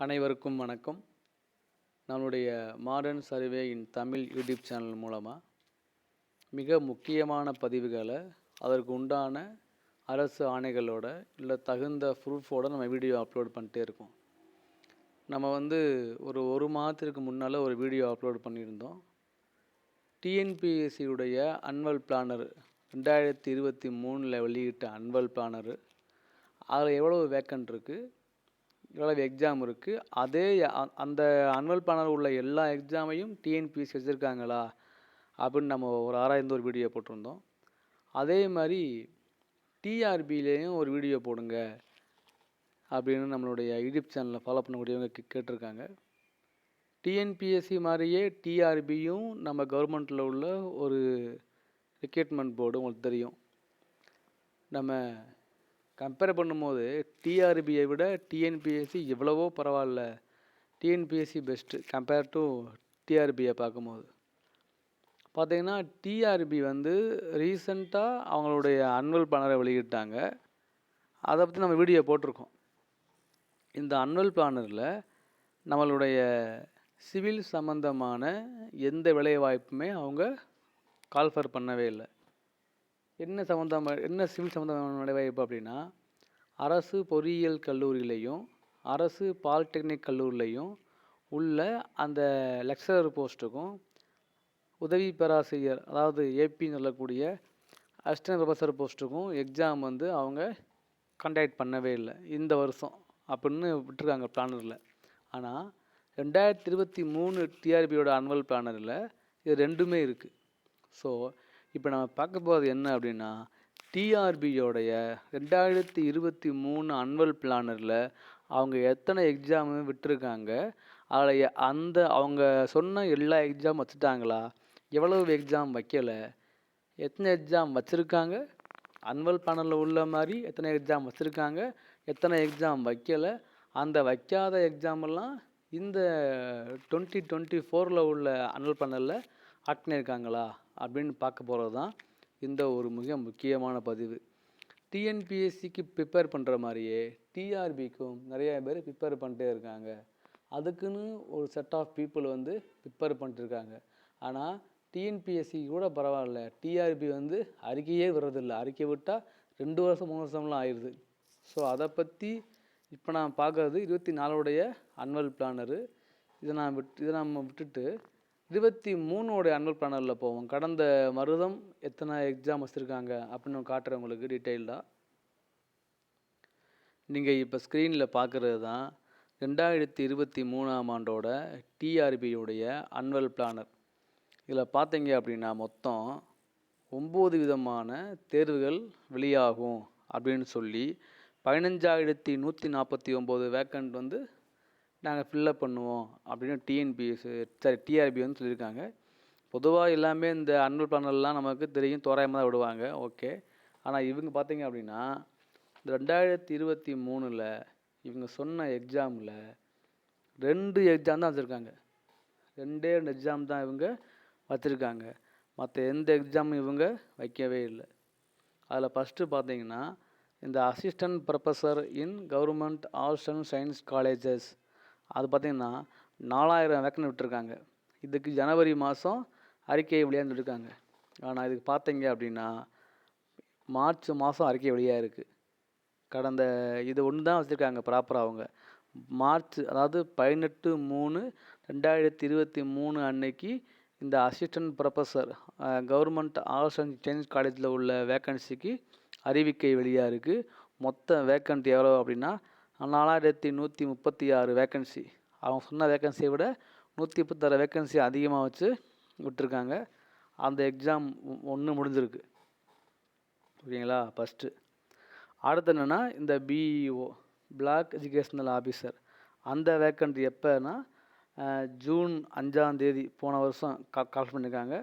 அனைவருக்கும் வணக்கம். நம்மளுடைய modern survey in Tamil YouTube channel மூலமாக மிக முக்கியமான பதிவுகளை அதற்கு உண்டான அரசு ஆணைகளோட இல்லை தகுந்த ப்ரூஃபோட நம்ம வீடியோ அப்லோட் பண்ணிட்டே இருக்கோம். நம்ம வந்து ஒரு ஒரு மாதத்திற்கு முன்னால் ஒரு வீடியோ அப்லோட் பண்ணியிருந்தோம். டிஎன்பிஎஸ்சியுடைய அன்வல் பிளானர் ரெண்டாயிரத்தி இருபத்தி மூணில் வெளியிட்ட அன்வல் பிளானரு அதில் எவ்வளோ வேக்கன்ட் இருக்குது எவ்வளவு எக்ஸாம் இருக்குது அதே அந்த அன்வல் பேனல் உள்ள எல்லா எக்ஸாமையும் டிஎன்பிஎஸ்சி வச்சுருக்காங்களா? அப்படின்னு நம்ம ஒரு ஆராய்ந்து ஒரு வீடியோ போட்டிருந்தோம். அதே மாதிரி டிஆர்பிலேயும் ஒரு வீடியோ போடுங்க அப்படின்னு நம்மளுடைய யூடியூப் சேனலை ஃபாலோ பண்ணக்கூடியவங்க கேட்டிருக்காங்க. டிஎன்பிஎஸ்சி மாதிரியே டிஆர்பியும் நம்ம கவர்மெண்ட்டில் உள்ள ஒரு ரெக்ரூட்மெண்ட் போர்டு உங்களுக்கு தெரியும். நம்ம கம்பேர் பண்ணும்போது டிஆர்பியை விட டிஎன்பிஎஸ்சி எவ்வளவோ பரவாயில்ல. டிஎன்பிஎஸ்சி பெஸ்ட்டு கம்பேர் டு டிஆர்பியை பார்க்கும்போது. பார்த்திங்கன்னா டிஆர்பி வந்து ரீசண்டாக அவங்களுடைய அன்வல் பிளானரை வெளியிட்டாங்க. அதை பற்றி நம்ம வீடியோ போட்டிருக்கோம். இந்த அன்வல் பிளானரில் நம்மளுடைய சிவில் சம்பந்தமான எந்த வேலைவாய்ப்புமே அவங்க கால்ஃபர் பண்ணவே இல்லை. என்ன சம்மந்தம் என்ன சிவில் சம்மந்தமான வேலைவாய்ப்பு அப்படின்னா அரசு பொறியியல் கல்லூரியிலையும் அரசு பாலிடெக்னிக் கல்லூரிலையும் உள்ள அந்த லெக்சரர் போஸ்ட்டுக்கும் உதவி பேராசிரியர் அதாவது ஏபின்னு சொல்லக்கூடிய அசிஸ்டன்ட் ப்ரொஃபஸர் போஸ்ட்டுக்கும் எக்ஸாம் வந்து அவங்க கண்டக்ட் பண்ணவே இல்லை. இந்த வருஷம் அப்படின்னு விட்டுருக்காங்க பிளானரில். ஆனால் ரெண்டாயிரத்தி இருபத்தி மூணு டிஆர்பியோட அனுவல் பிளானரில் இது ரெண்டுமே இருக்குது ஸோ இப்போ நம்ம பார்க்க போகிறது என்ன அப்படின்னா டிஆர்பியோடைய ரெண்டாயிரத்தி இருபத்தி மூணு அன்வல் பிளானரில் அவங்க எத்தனை எக்ஸாமு விட்டுருக்காங்க? அதில் அந்த அவங்க சொன்ன எல்லா எக்ஸாம் வச்சுட்டாங்களா? எவ்வளவு எக்ஸாம் வைக்கலை? எத்தனை எக்ஸாம் வச்சுருக்காங்க? அன்வல் பேனலில் உள்ள மாதிரி எத்தனை எக்ஸாம் வச்சுருக்காங்க? எத்தனை எக்ஸாம் வைக்கலை? அந்த வைக்காத எக்ஸாமெல்லாம் இந்த டுவெண்ட்டி டுவெண்ட்டி ஃபோரில் உள்ள அன்வல் பேனலில் ஆட் பண்ணியிருக்காங்களா அப்படின்னு பார்க்க போகிறது தான் இந்த ஒரு மிக முக்கியமான பதிவு. டிஎன்பிஎஸ்சிக்கு ப்ரிப்பேர் பண்ணுற மாதிரியே டிஆர்பிக்கும் நிறைய பேர் ப்ரிப்பேர் பண்ணிட்டே இருக்காங்க. அதுக்குன்னு ஒரு செட் ஆஃப் பீப்புள் வந்து ப்ரிப்பேர் பண்ணிட்டுருக்காங்க ஆனால் டிஎன்பிஎஸ்சி கூட பரவாயில்ல. டிஆர்பி வந்து அறிக்கையே வர்றதில்லை அறிக்கை விட்டால் ரெண்டு வருஷம் மூணு வருஷம்லாம் ஆயிடுது ஸோ அதை பற்றி இப்போ நான் பார்க்கறது இருபத்தி நாலோடைய அன்வல் பிளானரு இதை நான் விட் இதை நம்ம விட்டுட்டு இருபத்தி மூணோடைய அன்வல் பிளானரில் போவோம். கடந்த மருதம் எத்தனை எக்ஸாம் வச்சுருக்காங்க அப்படின்னு காட்டுறேன் உங்களுக்கு டீட்டெயிலாக நீங்கள் இப்போ ஸ்க்ரீனில் பார்க்குறது தான் ரெண்டாயிரத்தி இருபத்தி மூணாம் ஆண்டோட டிஆர்பியுடைய அன்வல் பிளானர் இதில் பார்த்தீங்க அப்படின்னா மொத்தம் ஒம்பது விதமான தேர்வுகள் வெளியாகும் அப்படின்னு சொல்லி பதினஞ்சாயிரத்தி நூற்றி நாற்பத்தி ஒம்பது வேக்கண்ட் வந்து நாங்கள் ஃபில்லப் பண்ணுவோம் அப்படின்னு டிஎன்பிஎஸ் சாரி டிஆர்பி வந்து சொல்லியிருக்காங்க பொதுவாக எல்லாமே இந்த அன்வல் பேனல்லாம் நமக்கு தெரியும் தோராயமாக தான் விடுவாங்க. ஓகே ஆனால் இவங்க பார்த்தீங்க அப்படின்னா இந்த ரெண்டாயிரத்தி இருபத்தி மூணில் இவங்க சொன்ன எக்ஸாமில் ரெண்டு எக்ஸாம் தான் வச்சுருக்காங்க. ரெண்டே ரெண்டு எக்ஸாம் தான் இவங்க வச்சுருக்காங்க. மற்ற எந்த எக்ஸாமும் இவங்க வைக்கவே இல்லை. அதில் ஃபஸ்ட்டு பார்த்தீங்கன்னா இந்த assistant professor in government arts and science colleges அது பார்த்தீங்கன்னா நாலாயிரம் வேக்கன் விட்டுருக்காங்க. இதுக்கு ஜனவரி மாதம் அறிக்கை வெளியாக சொல்லியிருக்காங்க ஆனால் இதுக்கு பார்த்தீங்க அப்படின்னா மார்ச் மாதம் அறிக்கை வெளியாக இருக்குது கடந்த இது ஒன்று தான் வச்சுருக்காங்க ப்ராப்பராக அவங்க. மார்ச் அதாவது பதினெட்டு மூணு ரெண்டாயிரத்தி இருபத்தி மூணு அன்னைக்கு இந்த assistant professor government arts and science காலேஜில் உள்ள வேக்கன்சிக்கு அறிவிக்கை வெளியாக இருக்குது மொத்த வேக்கன்ட் எவ்வளோ அப்படின்னா நாலாயிரத்தி நூற்றி முப்பத்தி ஆறு வேக்கன்சி அவங்க சொன்ன வேக்கன்சியை விட நூற்றி முப்பத்தாறு வேக்கன்சி அதிகமாக வச்சு விட்டுருக்காங்க. அந்த எக்ஸாம் ஒன்று முடிஞ்சிருக்கு. ஓகேங்களா ஃபஸ்ட்டு அடுத்து என்னென்னா இந்த பிஇஓ பிளாக் எஜுகேஷ்னல் ஆஃபீஸர் அந்த வேக்கண்ட் எப்போனா ஜூன் அஞ்சாந்தேதி போன வருஷம் கா கால் பண்ணியிருக்காங்க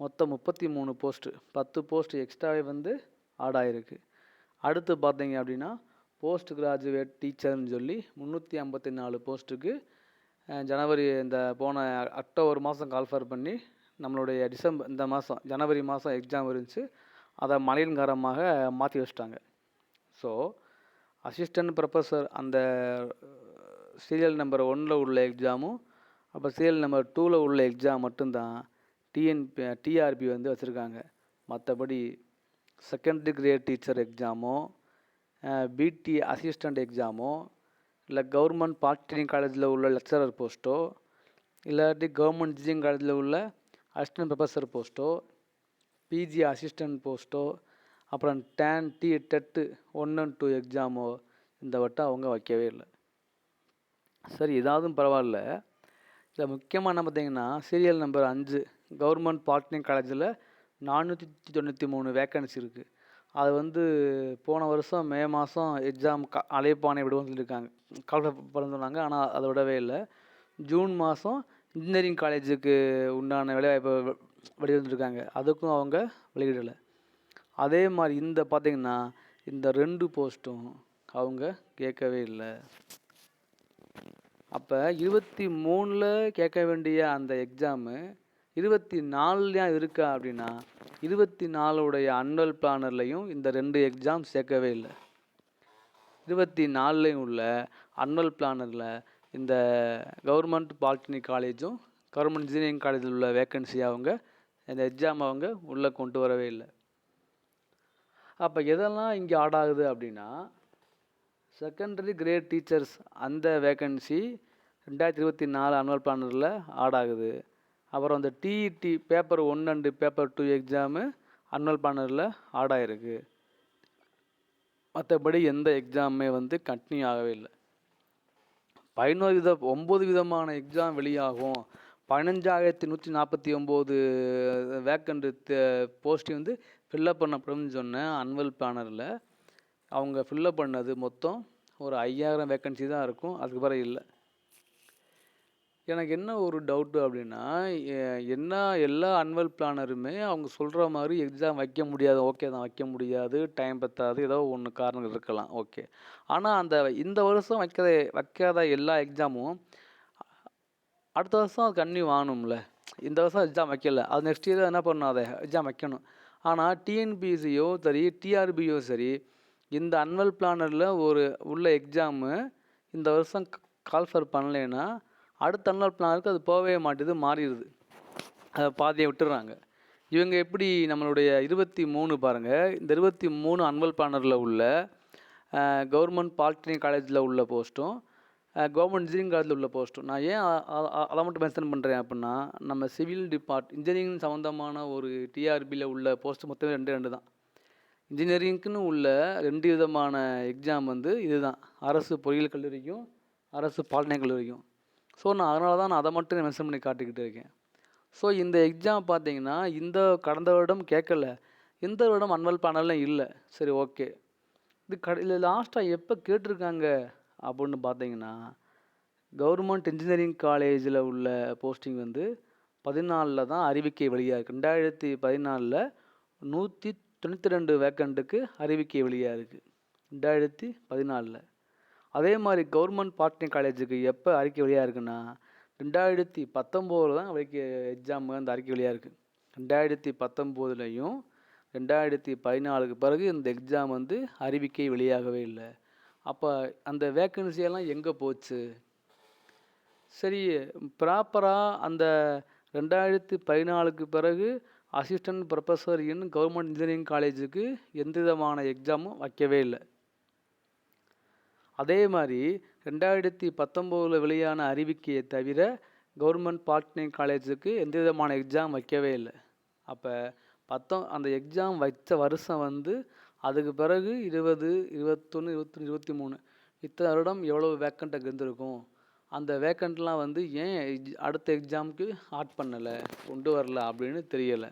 மொத்தம் முப்பத்தி மூணு போஸ்ட்டு பத்து போஸ்ட்டு எக்ஸ்ட்ராவே வந்து ஆட் ஆகிருக்கு அடுத்து பார்த்தீங்க அப்படின்னா போஸ்ட் கிராஜுவேட் டீச்சர்னு சொல்லி முந்நூற்றி ஐம்பத்தி நாலு போஸ்ட்டுக்கு ஜனவரி இந்த போன அக்டோபர் மாதம் கால்ஃபர் பண்ணி நம்மளுடைய டிசம்பர் இந்த மாதம் ஜனவரி மாதம் எக்ஸாம் இருந்துச்சு. அதை மழையின் காரணமாக மாற்றி வச்சிட்டாங்க. ஸோ அசிஸ்டன்ட் ப்ரொஃபஸர் அந்த சீரியல் நம்பர் ஒனில் உள்ள எக்ஸாமும் அப்போ சீரியல் நம்பர் டூவில் உள்ள எக்ஸாம் மட்டும்தான் டிஎன்பி டிஆர்பி வந்து வச்சுருக்காங்க. மற்றபடி செகண்டரி கிரேட் டீச்சர் எக்ஸாமோ பிடி அசிஸ்டண்ட் எக்ஸாமோ இல்லை கவர்மெண்ட் பாலிடெக்னிக் காலேஜில் உள்ள லெக்சரர் போஸ்ட்டோ இல்லாட்டி கவர்மெண்ட் இன்ஜினியரிங் காலேஜில் உள்ள அசிஸ்டன்ட் ப்ரொஃபஸர் போஸ்ட்டோ பிஜி அசிஸ்டன்ட் போஸ்ட்டோ அப்புறம் டேன் டி டெட்டு ஒன் அண்ட் டூ எக்ஸாமோ இந்த வட்டம் அவங்க வைக்கவே இல்லை. சரி இதாவதும் பரவாயில்ல. இதில் முக்கியமாக என்ன பார்த்தீங்கன்னா சீரியல் நம்பர் அஞ்சு கவர்மெண்ட் பாலிடெக்னிக் காலேஜில் நானூற்றி தொண்ணூற்றி மூணு வேக்கன்சி இருக்குது அது வந்து போன வருஷம் மே மாதம் எக்ஸாம் க அழைப்பானை விடுவோம்னு சொல்லியிருக்காங்க. கால்ஃபர் சொன்னாங்க. ஆனால் அதை விடவே இல்லை. ஜூன் மாதம் இன்ஜினியரிங் காலேஜுக்கு உண்டான வேலைவாய்ப்பை வெ- வந்துருக்காங்க அதுக்கும் அவங்க வெளியிடலை. அதே மாதிரி இந்த பார்த்திங்கன்னா இந்த ரெண்டு போஸ்ட்டும் அவங்க கேட்கவே இல்லை. அப்போ இருபத்தி மூணில் கேட்க வேண்டிய அந்த எக்ஸாமு இருபத்தி நாலுலையும் இருக்கா அப்படின்னா இருபத்தி நாலுடைய அன்வல் பிளானர்லையும் இந்த ரெண்டு எக்ஸாம் சேர்க்கவே இல்லை. இருபத்தி நாலுலையும் உள்ள அன்வல் பிளானரில் இந்த கவர்மெண்ட் பாலிடெக்னிக் காலேஜும் கவர்மெண்ட் இன்ஜினியரிங் காலேஜில் உள்ள வேக்கன்சி அவங்க இந்த எக்ஸாம் அவங்க உள்ளே கொண்டு வரவே இல்லை. அப்போ எதெல்லாம் இங்கே ஆட் ஆகுது அப்படின்னா செகண்டரி கிரேட் டீச்சர்ஸ் அந்த வேக்கன்சி ரெண்டாயிரத்தி இருபத்தி நாலு அனுவல் பிளானரில் ஆட் ஆகுது. அப்புறம் அந்த TET paper one and paper two exam annual பேனரில் add ஆகிருக்கு மற்றபடி எந்த எக்ஸாமுமே வந்து கண்டினியூ ஆகவே இல்லை. பதினோரு வித ஒம்பது விதமான எக்ஸாம் வெளியாகும். பதினஞ்சாயிரத்தி நூற்றி நாற்பத்தி ஒம்பது வேக்கண்ட் போஸ்டிங் வந்து ஃபில்லப் பண்ணப்படும்னு சொன்னேன் அன்வல் பேனரில் அவங்க ஃபில்லப் பண்ணது மொத்தம் ஒரு ஐயாயிரம் வேக்கன்சி தான் இருக்கும். அதுக்கு பிறகு இல்லை. எனக்கு என்ன ஒரு டவுட்டு அப்படின்னா எ- என்ன எல்லா அன்வல் பிளானருமே அவங்க சொல்கிற மாதிரி எக்ஸாம் வைக்க முடியாது. ஓகே தான் வைக்க முடியாது. டைம் பத்தாது. ஏதோ ஒன்று காரணங்கள் இருக்கலாம். ஓகே ஆனால் அந்த இந்த வருஷம் வைக்காத வைக்காத எல்லா எக்ஸாமும் அடுத்த வருஷம் அது கன்னியூ ஆகணும்ல. இந்த வருஷம் எக்ஸாம் வைக்கல. அது நெக்ஸ்ட் இயர் என்ன பண்ணணும்? அதை எக்ஸாம் வைக்கணும். ஆனால் டிஎன்பிசியோ சரி டிஆர்பியோ சரி இந்த அன்வல் பிளானரில் ஒரு உள்ள எக்ஸாமு இந்த வருஷம் கால்ஃபர் பண்ணலைன்னா அடுத்த அன்வல் பிளானருக்கு அது போகவே மாட்டேது மாறிடுது அதை பாதியை விட்டுறாங்க. இவங்க எப்படி நம்மளுடைய இருபத்தி மூணு பாருங்கள் இந்த இருபத்தி மூணு அன்வல் பிளானரில் உள்ள கவர்மெண்ட் பாலிடெக்னிக் காலேஜில் உள்ள போஸ்ட்டும் கவர்மெண்ட் இன்ஜினியரிங் காலேஜில் உள்ள போஸ்ட்டும் நான் ஏன் அதை மட்டும் மென்ஷன் பண்ணுறேன் அப்படின்னா நம்ம சிவில் டிபார்ட் இன்ஜினியரிங் சம்மந்தமான ஒரு டிஆர்பியில் உள்ள போஸ்ட் மொத்தம் ரெண்டு ரெண்டு தான். இன்ஜினியரிங்க்குன்னு உள்ள ரெண்டு விதமான எக்ஸாம் வந்து இதுதான். அரசு பொறியியல் கல்லூரிக்கும் அரசு பாலிடெக்னிக் கல்லூரிக்கும். ஸோ நான் அதனால தான் நான் அதை மட்டும் மென்ஷன் பண்ணி காட்டிக்கிட்டு இருக்கேன். ஸோ இந்த எக்ஸாம் பார்த்தீங்கன்னா இந்த கடந்த வருடம் கேட்கல. இந்த வருடம் அன்வல் பேனல்லாம் இல்லை. சரி ஓகே இது கட இல்லை லாஸ்ட்டாக எப்போ கேட்டிருக்காங்க? அப்படின்னு பார்த்தீங்கன்னா கவர்மெண்ட் இன்ஜினியரிங் காலேஜில் உள்ள போஸ்டிங் வந்து பதினாலில் தான் அறிவிக்கை வெளியாக ரெண்டாயிரத்தி பதினாலில் நூற்றி தொண்ணூற்றி ரெண்டு வேக்கண்ட்டுக்கு அறிவிக்கை வெளியாக இருக்குது ரெண்டாயிரத்தி பதினாலில். அதே மாதிரி கவர்மெண்ட் பாலிடெக்னிக் காலேஜுக்கு எப்போ அறிக்கை வெளியாக இருக்குன்னா ரெண்டாயிரத்தி பத்தொம்போதில் தான் அறிக்கை எக்ஸாம் அந்த அறிக்கை வெளியாக இருக்குது ரெண்டாயிரத்தி பத்தொம்போதுலேயும் ரெண்டாயிரத்தி பதினாலுக்கு பிறகு இந்த எக்ஸாம் வந்து அறிவிக்கை வெளியாகவே இல்லை. அப்போ அந்த வேக்கன்சியெல்லாம் எங்கே போச்சு? சரி ப்ராப்பராக அந்த ரெண்டாயிரத்தி பதினாலுக்கு பிறகு assistant professor in government engineering காலேஜுக்கு எந்த விதமான எக்ஸாமும் வைக்கவே இல்லை. அதே மாதிரி ரெண்டாயிரத்தி பத்தொம்போதில் வெளியான அறிவிக்கையை தவிர கவர்மெண்ட் பாலிடெக்னிக் காலேஜுக்கு எந்த விதமான எக்ஸாம் வைக்கவே இல்லை. அப்போ பத்தொ அந்த எக்ஸாம் வச்ச வருஷம் வந்து அதுக்கு பிறகு இருபது இருபத்தொன்று இருபத்தி இருபத்தி மூணு இத்தனை வருடம் எவ்வளோ வேக்கண்ட்டாக அங்கே இருந்திருக்கும்? அந்த வேக்கண்ட்லாம் வந்து ஏன் அடுத்த எக்ஸாமுக்கு ஆட் பண்ணலை கொண்டு வரல அப்படின்னு தெரியலை.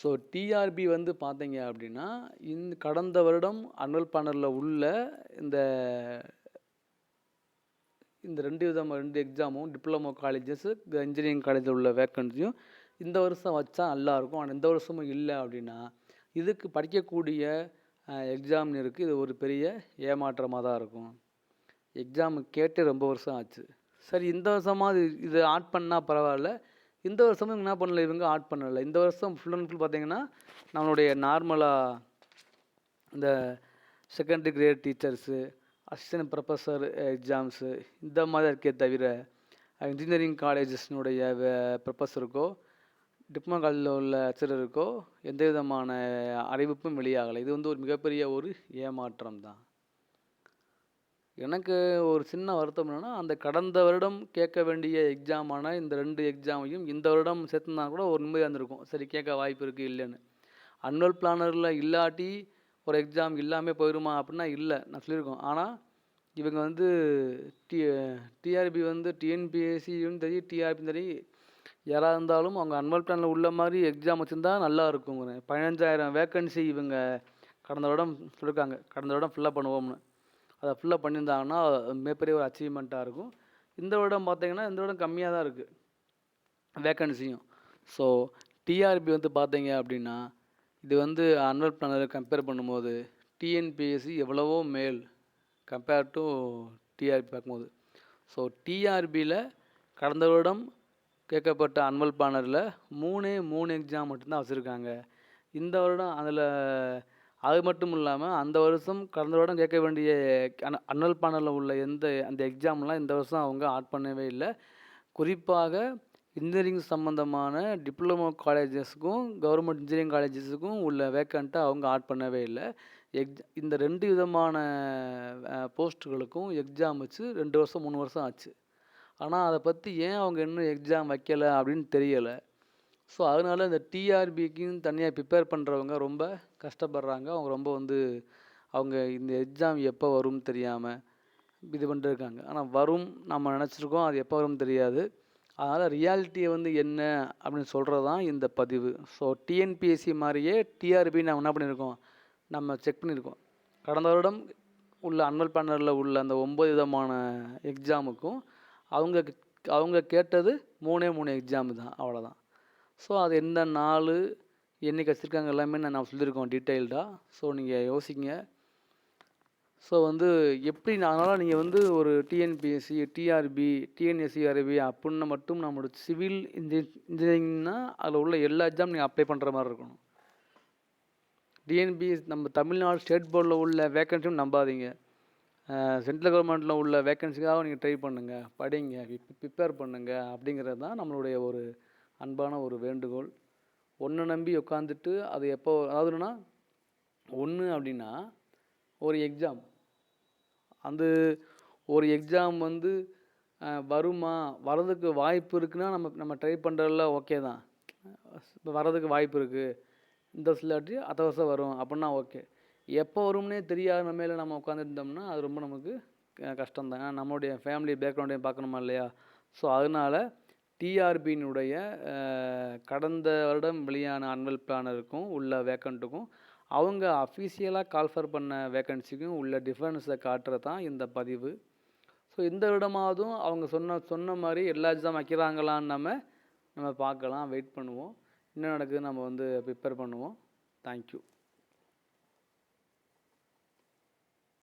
ஸோ டிஆர்பி வந்து பார்த்தீங்க அப்படின்னா இந்த கடந்த வருடம் அனுவல் பேனலில் உள்ள இந்த இந்த ரெண்டு விதமாக ரெண்டு எக்ஸாமும் டிப்ளமோ காலேஜஸ் இன்ஜினியரிங் காலேஜில் உள்ள வேக்கன்சியும் இந்த வருஷம் வச்சா நல்லாயிருக்கும் ஆனால் இந்த வருஷமும் இல்லை அப்படின்னா இதுக்கு படிக்கக்கூடிய எக்ஸாமினருக்கு இது ஒரு பெரிய ஏமாற்றமாக தான் இருக்கும். எக்ஸாமு கேட்டு ரொம்ப வருஷம் ஆச்சு. சரி இந்த வருஷமாக இது ஆட் பண்ணால் பரவாயில்ல. இந்த வருஷமும் என்ன பண்ணல? இவங்க ஆட் பண்ணலை. இந்த வருஷம் ஃபுல் அண்ட் ஃபுல் பார்த்தீங்கன்னா நம்மளுடைய நார்மலாக இந்த secondary grade teachers assistant professor exams இந்த மாதிரி இருக்கே தவிர இன்ஜினியரிங் காலேஜஸ்னுடைய ப்ரொஃபஸருக்கோ டிப்ளமா காலேஜில் உள்ள லெக்சரருக்கோ எந்த விதமான அறிவிப்பும் வெளியாகலை. இது வந்து ஒரு மிகப்பெரிய ஒரு ஏமாற்றம் தான் எனக்கு ஒரு சின்ன வருத்தம் என்னென்னா அந்த கடந்த வருடம் கேட்க வேண்டிய எக்ஸாமான இந்த ரெண்டு எக்ஸாமையும் இந்த வருடம் சேர்த்துனா கூட ஒரு நிம்மதியாக இருந்திருக்கும். சரி கேட்க வாய்ப்பு இருக்குது இல்லைன்னு. அன்வல் பிளானரில் இல்லாட்டி ஒரு எக்ஸாம் இல்லாமல் போயிடுமா அப்படின்னா இல்லை நான் சொல்லியிருக்கோம். ஆனால் இவங்க வந்து டி டிஆர்பி வந்து டிஎன்பிஎஸ்சியும் தெரியும் டிஆர்பியும் தெரியும். யாராக இருந்தாலும் அவங்க அன்வல் பிளானில் உள்ள மாதிரி எக்ஸாம் வச்சுருந்தா நல்லா இருக்குங்கிறேன் பதினஞ்சாயிரம் வேக்கன்சி இவங்க கடந்த வருடம் சொல்லியிருக்காங்க கடந்த வருடம் ஃபில்லப் பண்ணுவோம்னு. அதை ஃபுல்லாக பண்ணியிருந்தாங்கன்னா மிகப்பெரிய ஒரு அச்சீவ்மெண்ட்டாக இருக்கும். இந்த வருடம் பார்த்தீங்கன்னா இந்த வருடம் கம்மியாக தான் இருக்குது வேக்கன்சியும் ஸோ டிஆர்பி வந்து பார்த்தீங்க அப்படின்னா இது வந்து அன்வல் பிளானரை கம்பேர் பண்ணும்போது டிஎன்பிஎஸ்சி எவ்வளவோ மேல் கம்பேர் டு டிஆர்பி பார்க்கும்போது. ஸோ டிஆர்பியில் கடந்த வருடம் கேட்கப்பட்ட அன்வல் பிளானரில் மூணே மூணு எக்ஸாம் மட்டும்தான் வச்சுருக்காங்க. இந்த வருடம் அதில் அது மட்டும் இல்லாமல் அந்த வருஷம் கடந்த வருடம் கேட்க வேண்டிய அன அன்னல் பானலில் உள்ள எந்த அந்த எக்ஸாம்லாம் இந்த வருஷம் அவங்க ஆட் பண்ணவே இல்லை. குறிப்பாக இன்ஜினியரிங் சம்மந்தமான டிப்ளமோ காலேஜஸுக்கும் கவர்மெண்ட் இன்ஜினியரிங் காலேஜஸுக்கும் உள்ள வேக்கண்ட்டை அவங்க ஆட் பண்ணவே இல்லை. எக் இந்த ரெண்டு விதமான போஸ்ட்டுகளுக்கும் எக்ஸாம் வச்சு ரெண்டு வருஷம் மூணு வருஷம் ஆச்சு. ஆனால் அதை பற்றி ஏன் அவங்க இன்னும் எக்ஸாம் வைக்கலை அப்படின்னு தெரியலை. ஸோ அதனால இந்த டிஆர்பிக்குன்னு தனியாக ப்ரிப்பேர் பண்ணுறவங்க ரொம்ப கஷ்டப்படுறாங்க. அவங்க ரொம்ப வந்து அவங்க இந்த எக்ஸாம் எப்போ வரும்னு தெரியாமல் இது பண்ணிட்டு இருக்காங்க. ஆனால் வரும் நம்ம நினச்சிருக்கோம். அது எப்போ வரும்னு தெரியாது. அதனால் ரியாலிட்டியை வந்து என்ன அப்படின்னு சொல்கிறது தான் இந்த பதிவு. ஸோ டிஎன்பிஎஸ்சி மாதிரியே டிஆர்பி நம்ம என்ன பண்ணியிருக்கோம் நம்ம செக் பண்ணியிருக்கோம் கடந்த வருடம் உள்ள அன்வல் பேனரில் உள்ள அந்த ஒம்பது விதமான எக்ஸாமுக்கும் அவங்க அவங்க கேட்டது மூணே மூணு எக்ஸாமு தான். அவ்வளோதான் ஸோ அது எந்த நாள் என்னைக்கு வச்சுருக்காங்க எல்லாமே நான் நான் சொல்லியிருக்கோம் டீட்டெயில்டாக ஸோ நீங்கள் யோசிங்க. ஸோ வந்து எப்படி அதனால் நீங்கள் வந்து ஒரு டிஎன்பிஎஸ்சி டிஆர்பி டிஎன்எஸ்சிஆர்பி அப்படின்னு மட்டும் நம்மளோட சிவில் இன்ஜி இன்ஜினியரிங்னா அதில் உள்ள எல்லா எக்ஸாம் நீங்கள் அப்ளை பண்ணுற மாதிரி இருக்கணும். டிஎன்பிஎஸ் நம்ம தமிழ்நாடு ஸ்டேட் போர்டில் உள்ள வேக்கன்சியும் நம்பாதீங்க. சென்ட்ரல் கவர்மெண்ட்டில் உள்ள வேக்கன்சிக்காக நீங்கள் ட்ரை பண்ணுங்கள் படிங்க ப்ரிப்பேர் பண்ணுங்கள் அப்படிங்கிறது தான் நம்மளுடைய ஒரு அன்பான ஒரு வேண்டுகோள். ஒன்றை நம்பி உட்காந்துட்டு அது எப்போ அதாவதுன்னா ஒன்று அப்படின்னா ஒரு எக்ஸாம் அந்த ஒரு எக்ஸாம் வந்து வருமா வரதுக்கு வாய்ப்பு இருக்குன்னா நம்ம நம்ம ட்ரை பண்ணுறதுல ஓகே தான். இப்போ வரதுக்கு வாய்ப்பு இருக்குது இந்த சிலாட்டி இல்லாட்டி வரும் அப்படின்னா ஓகே எப்போ வரும்னே தெரியாத நிலைமையில் நம்ம உட்காந்துருந்தோம்னா அது ரொம்ப நமக்கு கஷ்டம் தான் நம்மளுடைய ஃபேமிலி பேக்ரவுண்டையும் பார்க்கணுமா இல்லையா? ஸோ அதனால் டிஆர்பியினுடைய கடந்த வருடம் வெளியான அன்வல் பிளானருக்கும் உள்ள வேக்கண்ட்டுக்கும் அவங்க அஃபீஷியலாக கால்ஃபர் பண்ண வேக்கன்சிக்கும் உள்ள டிஃப்ரென்ஸை காட்டுறது தான் இந்த பதிவு. ஸோ இந்த வருடமாவதும் அவங்க சொன்ன சொன்ன மாதிரி எல்லா எக்ஸாம் வைக்கிறாங்களான்னு நம்ம நம்ம பார்க்கலாம் வெயிட் பண்ணுவோம். என்ன நடக்குதுன்னு நம்ம வந்து ப்ரிப்பேர் பண்ணுவோம். தேங்க்யூ